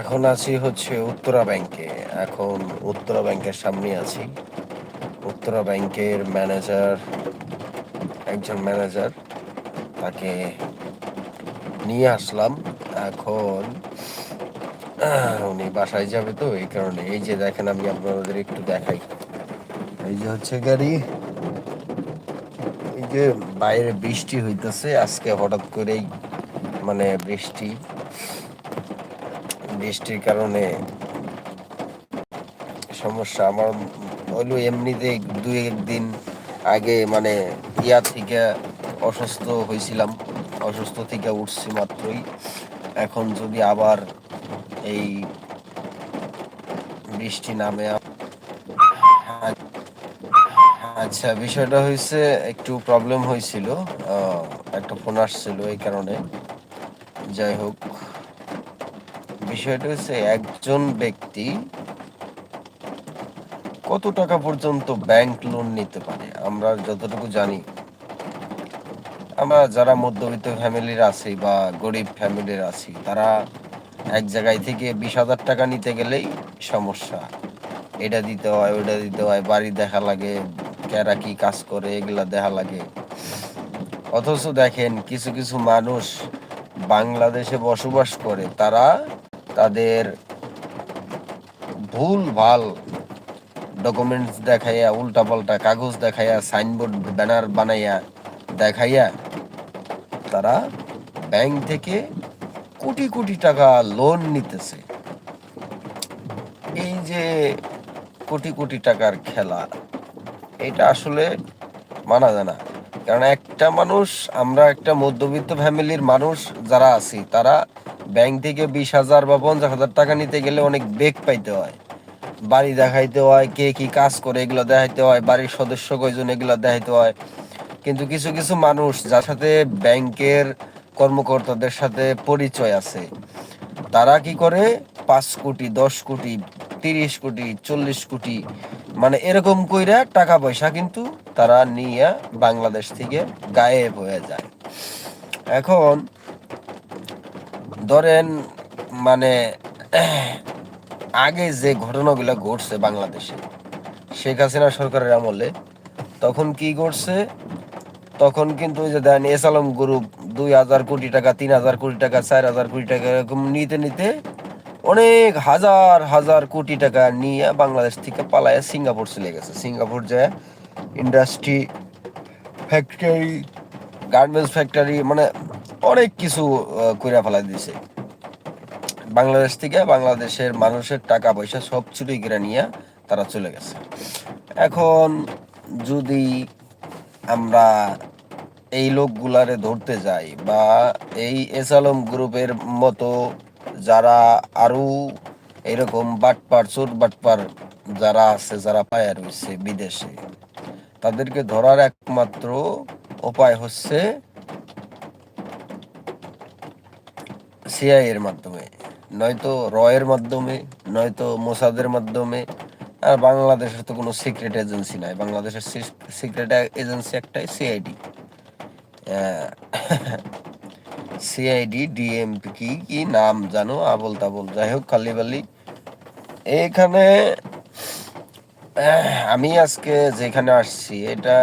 এখন আছি হচ্ছে উত্তরা ব্যাংকে। এখন উত্তরা ব্যাংকের সামনে আছি। উত্তরা ব্যাংকের ম্যানেজার, একজন ম্যানেজার, তাকে নিয়ে আসলাম। এখন উনি বাসায় যাবে তো, এই কারণে। এই যে দেখেন, আমি আপনাদের একটু দেখাই। এই যে হচ্ছে গাড়ি। এই যে বাইরে বৃষ্টি হইতেছে, আজকে হঠাৎ করেই মানে বৃষ্টি। বৃষ্টির কারণে সমস্যা। আমার হইল এমনিতে দুই একদিন আগে মানে ইয়া থেকে অসুস্থ হয়েছিলাম অসুস্থ থেকে উঠছি মাত্রই। এখন যদি আবার এই বৃষ্টি নামে আচ্ছা বিষয়টা হয়েছে একটু প্রবলেম হয়েছিল একটা ফোন আসছিল এই কারণে। যাই হোক বিষয়টা হচ্ছে একজন ব্যক্তি কত টাকা পর্যন্ত ব্যাংক লোন নিতে পারে? আমরা যতটুকু জানি, আমরা যারা মধ্যবিত্ত ফ্যামিলির আছি বা গরিব ফ্যামিলির আছি, তারা এক জায়গায় থেকে বিশ হাজার টাকা নিতে গেলেই সমস্যা। এটা দিতে হয় ওটা দিতে হয়, বাড়ি দেখা লাগে, কেরা কি কাজ করে, এগুলা দেখা লাগে। অথচ দেখেন, কিছু কিছু মানুষ বাংলাদেশে বসবাস করে, তারা তাদের ভুল ভালো ডকুমেন্টস দেখাইয়া, উল্টাপাল্টা কাগজ দেখাইয়া সাইনবোর্ড ব্যানার বানাইয়া দেখাইয়া তারা ব্যাংক থেকে কোটি কোটি টাকা লোন নিতেছে। এই যে কোটি কোটি টাকার খেলা, এটা আসলে মানা যায় না। কারণ একটা মানুষ, আমরা একটা মধ্যবিত্ত ফ্যামিলির মানুষ যারা আছি, তারা ব্যাংক থেকে বিশ হাজার বা পঞ্চাশ হাজার টাকা নিতে গেলে অনেক বেগ পাইতে হয়। বাড়ি দেখাইতে হয়, কে কি কাজ করে এগুলো দেখাইতে হয়, বাড়ির সদস্য কয়জন এগুলো দেখাইতে হয়। কিন্তু কিছু কিছু মানুষ যার সাথে ব্যাংকের কর্মকর্তাদের সাথে পরিচয় আছে, তারা কি করে? পাঁচ কোটি, দশ কোটি, তিরিশ কোটি, চল্লিশ কোটি মানে এরকম কইরা টাকা পয়সা কিন্তু তারা নিয়ে বাংলাদেশ থেকে গায়েব হয়ে যায়। এখন ধরেন মানে আগে যে ঘটনাগুলো ঘটছে বাংলাদেশে, শেখ হাসিনা সরকারের আমলে, তখন কি ঘটছে? তখন কিন্তু ওই যে দেন এস আলম গ্রুপ দুই হাজার কোটি টাকা, তিন হাজার কোটি টাকা, চার হাজার কোটি টাকা এরকম নিতে নিতে অনেক হাজার হাজার কোটি টাকা নিয়ে বাংলাদেশ থেকে পালায় সিঙ্গাপুর চলে গেছে। সিঙ্গাপুর যায় ইন্ডাস্ট্রি ফ্যাক্টরি গার্মেন্টস ফ্যাক্টরি মানে অনেক কিছু কইরা ফেলাই দিছে। বাংলাদেশ থেকে বাংলাদেশের মানুষের টাকা পয়সা সব চুরি করে নিয়ে তারা চলে গেছে। এখন যদি আমরা এই লোকগুলারে ধরতে যাই বা এই এস আলম গ্রুপের মতো যারা আরও এরকম বাটপার, চোর বাটপার যারা আছে, যারা পায়া রয়েছে বিদেশে, তাদেরকে ধরার একমাত্র উপায় হচ্ছে সিআই এর মাধ্যমে, নয়তো রয়ের মাধ্যমে, নয়তো মোসাদের মাধ্যমে। আর বাংলাদেশের তো কোনো সিক্রেট এজেন্সি নাই। বাংলাদেশের সিক্রেট এজেন্সি একটাই সিআইডি সিআইডি ডিএমপি কি কি নাম জানো? আবল তাবল। যাই হোক কালিবালি এখানে আমি আজকে যেখানে আসছি, এটা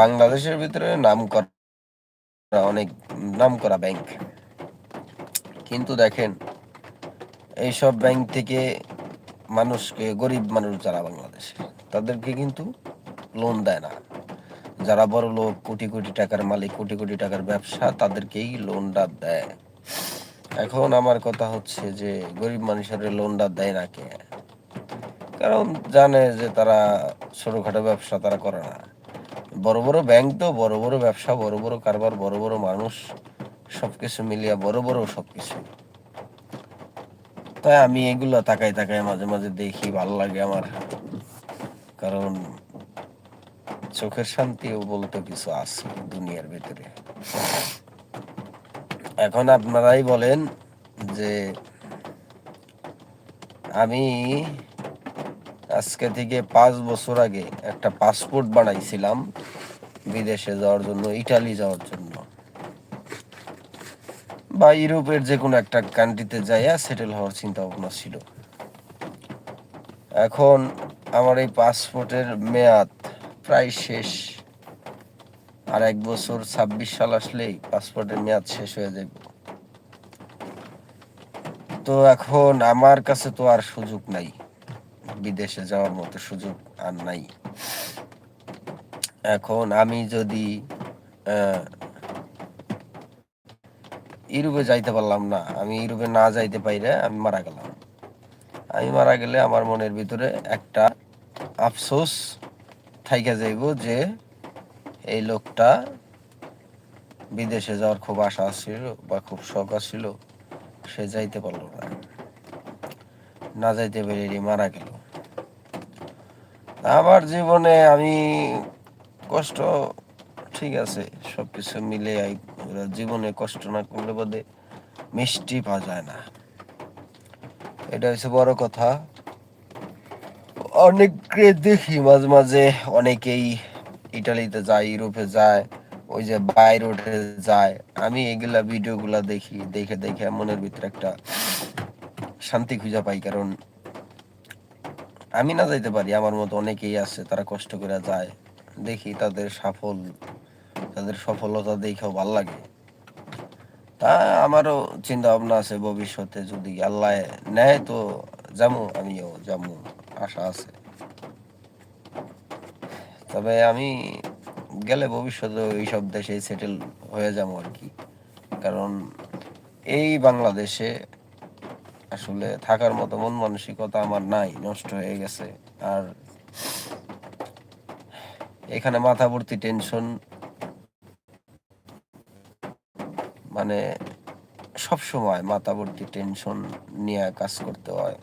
বাংলাদেশের ভিতরে নাম করা অনেক নাম করা ব্যাংক কিন্তু দেখেন, এইসব ব্যাংক থেকে মানুষকে, গরিব মানুষ যারা বাংলাদেশে, তাদেরকে কিন্তু লোন দেয় না। যারা বড় লোক, কোটি কোটি টাকার মালিক, কোটি কোটি টাকার ব্যবসা, তাদেরকেই লোনটা দেয়। এখন আমার কথা হচ্ছে যে, গরিব মানুষের লোনটা দেয় না কে? কারণ জানে যে তারা ছোটখাটো ব্যবসা তারা করে না। বড় বড় ব্যাংক তো, বড় বড় ব্যবসা, বড় বড় কারবার, বড় বড় মানুষ, সবকিছু মিলিয়ে বড় বড় সবকিছু। তাই আমি এগুলো তাকাই তাকাই মাঝে মাঝে দেখি, ভালো লাগে আমার। কারণ চোখের শান্তিও বলতে কিছু আছে দুনিয়ার ভিতরে। এখন আপনারাই বলেন যে আমি আজকে থেকে পাঁচ বছর আগে একটা পাসপোর্ট বানাইছিলাম, বিদেশে যাওয়ার জন্য ইটালি যাওয়ার জন্য। বা ইউরোপের যে কোনো একটা কান্ট্রিতে যাইয়া সেটেল হওয়ার চিন্তা ভাবনা ছিল। এখন আমার এই পাসপোর্টের মেয়াদ প্রায় শেষ। আর এক বছর ছাব্বিশ সাল আসলেই পাসপোর্টের মেয়াদ শেষ হয়ে যাবে তো এখন আমার কাছে তো আর সুযোগ নাই। বিদেশে যাওয়ার মতো সুযোগ আর নাই। এখন আমি যদি ইউরোপে যাইতে পারলাম না, আমি ইউরোপে না যাইতে পাইরে আমি মারা গেলাম। আমি মারা গেলে আমার মনের ভিতরে একটা আফসোস থাইকা যাইব যে এই লোকটা বিদেশে যাওয়ার খুব আশা ছিল বা খুব শখ ছিল সে যাইতে পারল না। না যাইতে পেরে মারা গেল। আমার জীবনে আমি কষ্ট, ঠিক আছে, সবকিছু মিলে জীবনে কষ্ট না করলে বোধে মিষ্টি পাওয়া যায় না। এটা হচ্ছে বড় কথা। অনেককে দেখি মাঝে মাঝে অনেকেই ইটালিতে যায়, ইউরোপে যায়, ওই যে বাই রোডে যায়। আমি এগুলা ভিডিওগুলা দেখি, দেখে দেখে মনের ভিতরে একটা শান্তি খুঁজে পাই, কারণ আমি না যাইতে পারি, আমার মতো অনেকেই আছে, তারা কষ্ট করে যায়। দেখি তাদের সফল, তাদের সফলতা দেখেও ভালো লাগে। তা আমারও চিন্তা ভাবনা আছে ভবিষ্যতে যদি আল্লাহ নেয় তো যাব আমিও যাব আশা আছে। তবে আমি গেলে ভবিষ্যতে এইসব দেশে সেটেল হয়ে যাব আর কি। কারণ এই বাংলাদেশে আসলে থাকার মতো মন মানসিকতা আমার নাই, নষ্ট হয়ে গেছে। আর এখানে মাথা ভর্তি টেনশন মানে সব সময় মাথা ভর্তি টেনশন নিয়ে কাজ করতে হয়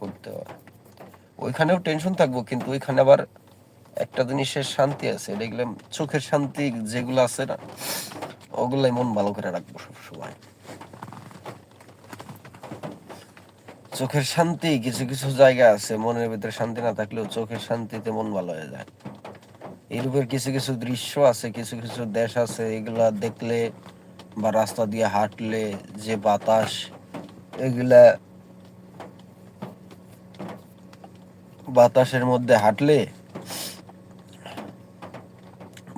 করতে হয়। ওইখানেও টেনশন থাকব, কিন্তু ওইখানে আবার একটা জিনিসের শান্তি আছে। দেখলাম চোখের শান্তি যেগুলো আছে না, ওগুলাই মন ভালো করে রাখব সব সময় চোখের শান্তি, কিছু কিছু জায়গা আছে, মনের ভিতরে শান্তি না থাকলেও চোখের শান্তিতে মন ভালো হয়ে যায়। ইউরোপের কিছু কিছু দৃশ্য আছে, কিছু কিছু দেশ আছে, এগুলা দেখলে বা রাস্তা দিয়ে হাঁটলে যে বাতাস, এগুলা বাতাসের মধ্যে হাঁটলে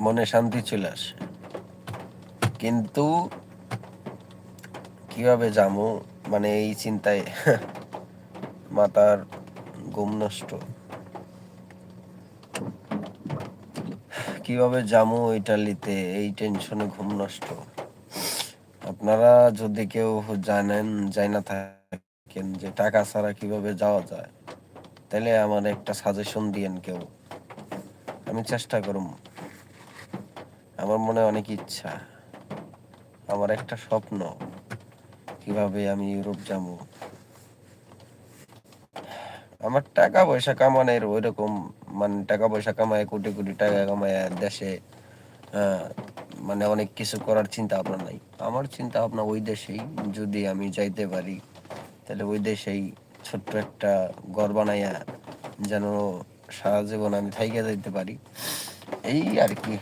মনে শান্তি চলে আসে। কিন্তু কীভাবে যামু মানে এই চিন্তায় মাতার ঘুম নষ্ট। কীভাবে যামু ইটালিতে এই টেনশনে ঘুম নষ্ট? আপনারা যদি কেউ জানেন যাই না থাকেন যে টাকা ছাড়া কীভাবে যাওয়া যায়, তাহলে আমার একটা সাজেশন দিয়েন কেউ। আমি চেষ্টা করুম। আমার মনে অনেক ইচ্ছা। আমার একটা স্বপ্ন। কীভাবে আমি ইউরোপ যাব? আমার টাকা পয়সা কামানোর ওই রকম মানে টাকা পয়সা কামায়, কোটি কোটি টাকা কামায় দেশে মানে অনেক কিছু করার চিন্তা ভাবনা নাই। আমার চিন্তা ভাবনা ওই দেশেই, যদি আমি যাইতে পারি, তাহলে ওই দেশেই ছোট্ট একটা ঘর বানাইয়া যেন সারা জীবন আমি থাইকে যাইতে পারি। এই আর কি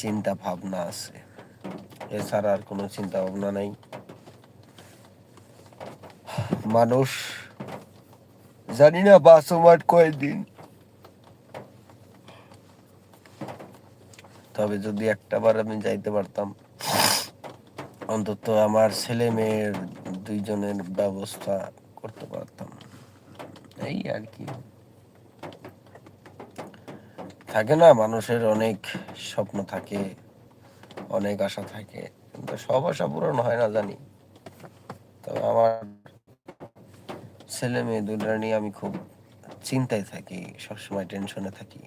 চিন্তা ভাবনা আছে। এছাড়া আর কোনো চিন্তা ভাবনা নাই। মানুষ জানি না বাসমার কয়েকদিন। তবে যদি একটা বার আমি যাইতে পারতাম, অন্তত আমার ছেলে মেয়ের দুইজনের ব্যবস্থা করতে পারতাম। এই আর কি। থাকে না, মানুষের অনেক স্বপ্ন থাকে, অনেক আশা থাকে, কিন্তু সব আশা পূরণ হয় না জানি। তবে আমার ছেলে মেয়ে দুটা নিয়ে আমি খুব চিন্তায় থাকি, সবসময় টেনশনে থাকি।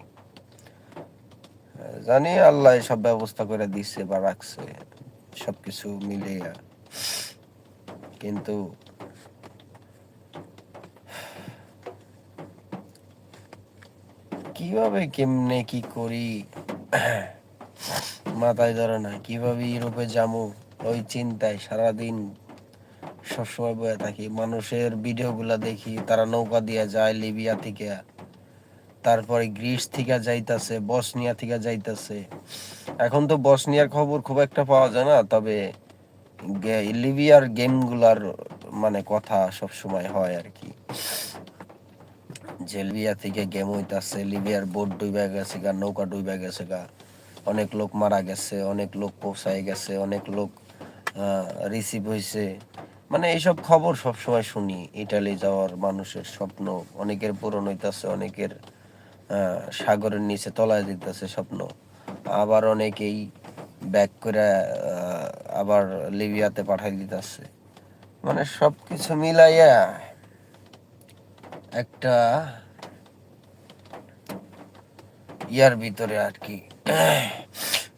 জানি আল্লাহ সব ব্যবস্থা করে দিচ্ছে বা রাখছে, সবকিছু মিলে কিন্তু কীভাবে কেমনে কি করি? মাথায় ধরে না, কীভাবে ইউরোপে যাব? ওই চিন্তায় সারাদিন সবসময় বয়ে থাকি। মানুষের ভিডিও গুলা দেখি, তারা নৌকা দিয়ে যায় লিবিয়া থেকে। তারপরে গ্রিস থেকে যাইতাছে, বসনিয়া থেকে যাইতাছে। এখন তো বসনিয়ার খবর খুব একটা পাওয়া যায় না, তবে লিবিয়ার গেমগুলার মানে কথা সব সময় হয় আর কি যে লিবিয়া থেকে গেম হইতাছে, লিবিয়ার বোট ডুবে গেছে গা, নৌকা ডুবে গেছে গা। অনেক লোক মারা গেছে, অনেক লোক পৌঁছায় গেছে, অনেক লোক রিসিভ হয়েছে মানে এইসব খবর সব সময় শুনি। ইটালি যাওয়ার মানুষের স্বপ্ন, অনেকের পূরণ হইতাছে, অনেকের সাগরের নিচে তলায় দিতেছে স্বপ্ন। আবার অনেকেই ব্যাক করে আবার লিবিয়াতে পাঠাই দিতেছে। মানে সবকিছু মিলাইয়া একটা ইয়ার ভিতরে আর কি।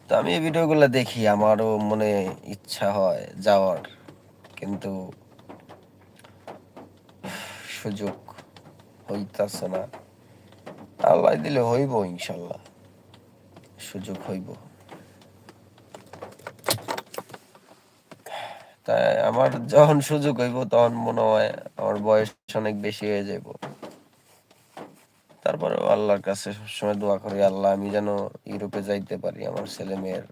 তো আমি এই ভিডিওগুলো দেখি, আমারও মনে ইচ্ছা হয় যাওয়ার। কিন্তু সুযোগ হইতাছে না। আল্লাহ দিলে হইব ইনশাল্লাহ। সুযোগ হইব। তাই আমার যখন সুযোগ হইব, তখন মনে হয় আমার বয়স অনেক বেশি হয়ে যাব তারপরে আল্লাহর কাছে সবসময় দোয়া করি, আল্লাহ আমি যেন ইউরোপে যাইতে পারি, আমার ছেলে মেয়ের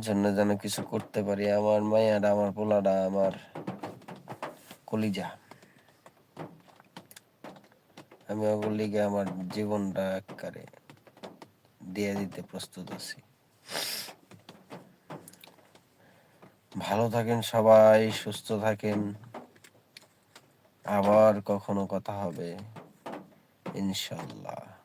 জন্য যেন কিছু করতে পারি। আমার মাইয়াটা আমার পোলাটা আমার কলিজা। আমি ওগুলো লিগে আমার জীবনটা একবারে দিয়ে দিতে প্রস্তুত আছি। ভালো থাকেন সবাই, সুস্থ থাকেন। আবার কখনো কথা হবে ইনশাল্লাহ